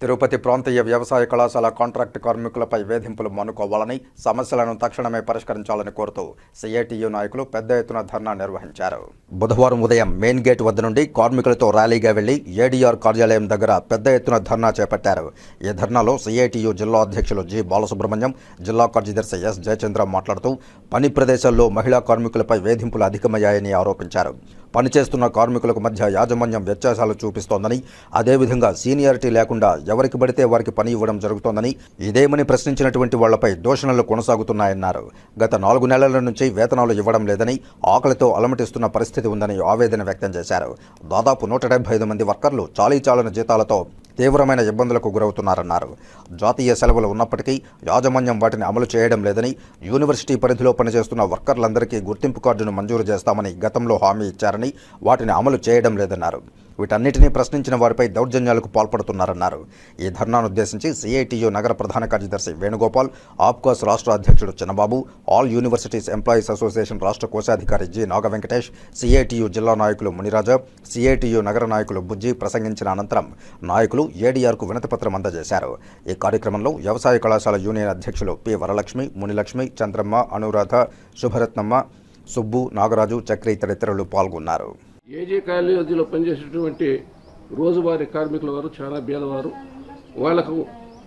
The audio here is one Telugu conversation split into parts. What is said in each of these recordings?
తిరుపతి ప్రాంతీయ వ్యవసాయ కళాశాల కాంట్రాక్ట్ కార్మికులపై వేధింపులు మనుకోవాలని సమస్యలను తక్షణమే పరిష్కరించాలని కోరుతూ సిఐటియు నాయకులు పెద్ద ఎత్తున ధర్నా నిర్వహించారు. బుధవారం ఉదయం మెయిన్ గేట్ వద్ద నుండి కార్మికులతో ర్యాలీగా వెళ్ళి ఏడీఆర్ కార్యాలయం దగ్గర పెద్ద ఎత్తున ధర్నా చేపట్టారు. ఈ ధర్నాలో సిఐటియు జిల్లా అధ్యక్షులు జి. బాలసుబ్రహ్మణ్యం జిల్లా కార్యదర్శి ఎస్. జయచంద్ర మాట్లాడుతూ పని ప్రదేశాల్లో మహిళా కార్మికులపై వేధింపులు అధికమయ్యాయని ఆరోపించారు. పనిచేస్తున్న కార్మికులకు మధ్య యాజమాన్యం వ్యత్యాసాలు చూపిస్తోందని అదేవిధంగా సీనియారిటీ లేకుండా ఎవరికి పడితే వారికి పని ఇవ్వడం జరుగుతోందని ఇదేమని ప్రశ్నించినటువంటి వాళ్ళపై దూషణలు కొనసాగుతున్నాయన్నారు. గత నాలుగు నెలల నుంచి వేతనాలు ఇవ్వడం లేదని ఆకలితో అలమటిస్తున్న పరిస్థితి ఉందని ఆవేదన వ్యక్తం చేశారు. దాదాపు నూట డెబ్బై ఐదు మంది వర్కర్లు చాలీ చాలని జీతాలతో తీవ్రమైన ఇబ్బందులకు గురవుతున్నారన్నారు. జాతీయ సెలవులు ఉన్నప్పటికీ యాజమాన్యం వాటిని అమలు చేయడం లేదని యూనివర్సిటీ పరిధిలో పనిచేస్తున్న వర్కర్లందరికీ గుర్తింపు కార్డును మంజూరు చేస్తామని గతంలో హామీ ఇచ్చారని వాటిని అమలు చేయడం లేదన్నారు. వీటన్నిటినీ ప్రశ్నించిన వారిపై దౌర్జన్యాలకు పాల్పడుతున్నారన్నారు. ఈ ధర్నాను ఉద్దేశించి సిఐటియు నగర ప్రధాన కార్యదర్శి వేణుగోపాల్ ఆప్కాస్ రాష్ట్ర అధ్యక్షుడు Chinnababu all universities employees association రాష్ట్ర కోశాధికారి జి. నాగ వెంకటేష్ సిఐటియు జిల్లా నాయకులు మునిరాజా సిఐటియు నగర నాయకులు బుజ్జి ప్రసంగించిన అనంతరం నాయకులు ఏడీఆర్కు వినతిపత్రం అందజేశారు. ఈ కార్యక్రమంలో వ్యవసాయ కళాశాల యూనియన్ అధ్యక్షులు పి. వరలక్ష్మి మునిలక్ష్మి చంద్రమ్మ అనురాధ శుభరత్నమ్మ సుబ్బు నాగరాజు చక్రి తదితరులు పాల్గొన్నారు. ఏజీ కాలేజీలో పనిచేసేటువంటి రోజువారీ కార్మికుల వారు చాలా బీదవారు. వాళ్ళకు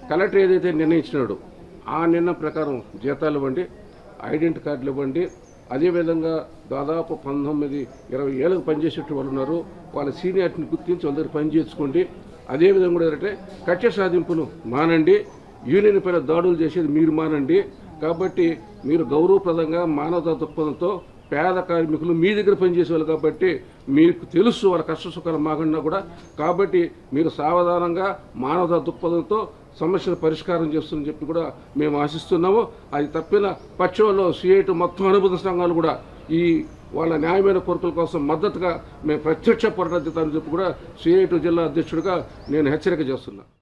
కలెక్టర్ ఏదైతే నిర్ణయించినాడో ఆ నిర్ణయం ప్రకారం జీతాలు ఇవ్వండి ఐడెంటి కార్డులు ఇవ్వండి. అదేవిధంగా దాదాపు పంతొమ్మిది ఇరవై ఏళ్ళకు పనిచేసేట్టు వాళ్ళు ఉన్నారు. వాళ్ళ సీనియారిటీని గుర్తించి వాళ్ళ పని చేసుకోండి అదేవిధంగా కూడా ఏంటంటే కక్ష సాధింపును మానండి. యూనియన్ పైన దాడులు చేసేది మీరు మానండి. కాబట్టి మీరు గౌరవప్రదంగా మానవతా దృక్పథంతో పేద కార్మికులు మీ దగ్గర పనిచేసే వాళ్ళు కాబట్టి మీకు తెలుసు వాళ్ళ కష్ట సుఖాలు మాకన్నా కూడా. కాబట్టి మీరు సావధానంగా మానవతా దృక్పథంతో సమస్యల పరిష్కారం చేస్తుందని చెప్పి కూడా మేము ఆశిస్తున్నాము. అది తప్పిన పక్షంలో సిఐటి మొత్తం అనుబంధ సంఘాలు కూడా ఈ వాళ్ళ న్యాయమైన కోరికల కోసం మద్దతుగా మేము ప్రత్యక్ష పోరాటం చెప్పి కూడా సిఐటి జిల్లా అధ్యక్షుడిగా నేను హెచ్చరిక చేస్తున్నాను